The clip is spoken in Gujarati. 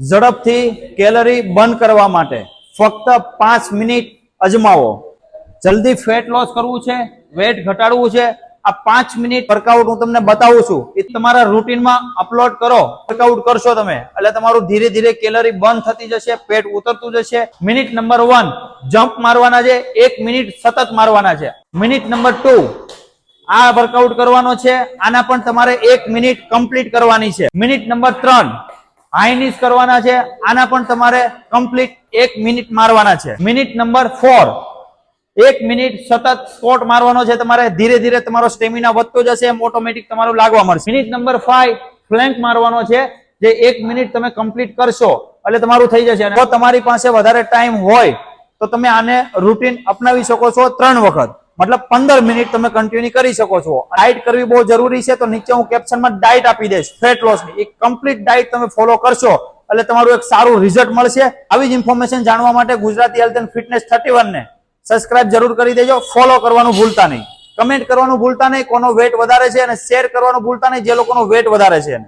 ઝડપથી કેલરી બર્ન કરવા માટે ફક્ત પાંચ મિનિટ અજમાવો. જલ્દી ફેટ લોસ કરવું છે વેટ ઘટાડવું છે. આ પાંચ મિનિટ વર્કઆઉટ હું તમને બતાવું છું. એ તમારા રૂટીનમાં અપલોડ કરો. વર્કઆઉટ કરશો તમે, એટલે તમારું ધીરે ધીરે કેલરી બર્ન થતી જશે, પેટ ઉતરતું જશે. મિનિટ નંબર વન જમ્પ મારવાના છે. એક મિનિટ સતત મારવાના છે. મિનિટ નંબર ટુ આ વર્કઆઉટ કરવાનો છે. આના પણ તમારે એક મિનિટ કમ્પ્લીટ કરવાની છે. મિનિટ નંબર ત્રણ હાઈ કરવાના છે. આના પણ તમારે કમ્પ્લીટ એક મિનિટ મારવાના છે. મિનિટ નંબર ફોર એક મિનિટ સતત સ્કોટ મારવાનો છે તમારે. ધીરે ધીરે તમારો સ્ટેમિના વધતો જશે. એમ ઓટોમેટિક તમારું લાગવા મળશે મિનિટ નંબર ફાઈવ ફ્લેન્ક મારવાનો છે. જે એક મિનિટ તમે કમ્પ્લીટ કરશો, એટલે તમારું થઈ જશે. જો તમારી પાસે વધારે ટાઈમ હોય, તો તમે આને રૂટીન અપનાવી શકો છો ત્રણ વખત. મતલબ પંદર મિનિટ તમે કન્ટિન્યુ કરી શકો છો. ડાયટ કરવી બહુ જરૂરી છે, તો નીચે હું કેપ્શનમાં ડાયટ આપી દઈશ ફેટ લોસની એક કમ્પ્લીટ ડાયટ તમે ફોલો કરશો, એટલે તમારું એક સારું રિઝલ્ટ મળશે. આવી જ ઇન્ફોર્મેશન જાણવા માટે Gujarati health and fitness thirty ને સબસ્ક્રાઇબ જરૂર કરી દેજો. ફોલો કરવાનું ભૂલતા નહીં. કમેન્ટ કરવાનું ભૂલતા નહીં, કોનો વેટ વધારે છે અને શેર કરવાનું ભૂલતા નહીં, જે લોકોનો વેટ વધારે છે